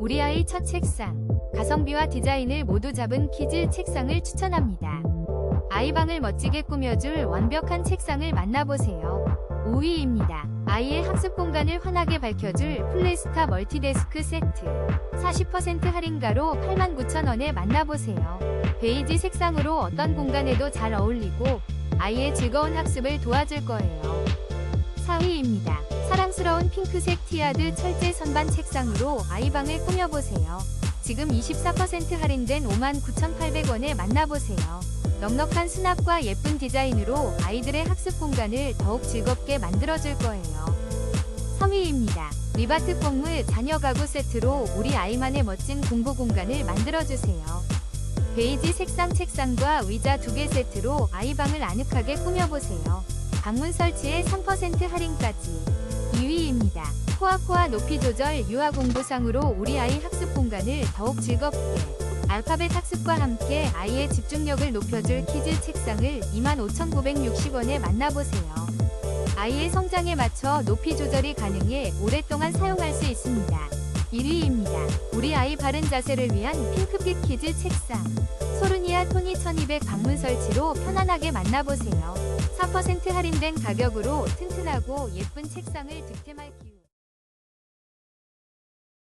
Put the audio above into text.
우리 아이 첫 책상. 가성비와 디자인을 모두 잡은 키즈 책상을 추천합니다. 아이방을 멋지게 꾸며줄 완벽한 책상을 만나보세요. 5위입니다. 아이의 학습 공간을 환하게 밝혀줄 플레이스타 멀티데스크 세트. 40% 할인가로 89,000원에 만나보세요. 베이지 색상으로 어떤 공간에도 잘 어울리고 아이의 즐거운 학습을 도와줄 거예요. 4위입니다. 사랑스러운 핑크색 티아드 철제 선반 책상으로 아이방을 꾸며보세요. 지금 24% 할인된 59,800원에 만나보세요. 넉넉한 수납과 예쁜 디자인으로 아이들의 학습 공간을 더욱 즐겁게 만들어줄 거예요. 3위입니다. 리바트 뽕무 자녀 가구 세트로 우리 아이만의 멋진 공부 공간을 만들어주세요. 베이지 색상 책상과 의자 두 개 세트로 아이방을 아늑하게 꾸며보세요. 방문 설치에 3% 할인까지. 2위입니다. 코아코아 높이 조절 유아 공부상으로 우리 아이 학습 공간을 더욱 즐겁게. 알파벳 학습과 함께 아이의 집중력을 높여줄 키즈 책상을 25,960원에 만나보세요. 아이의 성장에 맞춰 높이 조절이 가능해 오랫동안 사용할 수 있습니다. 1위입니다. 우리 아이 바른 자세를 위한 핑크빛 키즈 책상. 소르니아 토니 1200 방문 설치로 편안하게 만나보세요. 4% 할인된 가격으로 튼튼하고 예쁜 책상을 득템할 기회.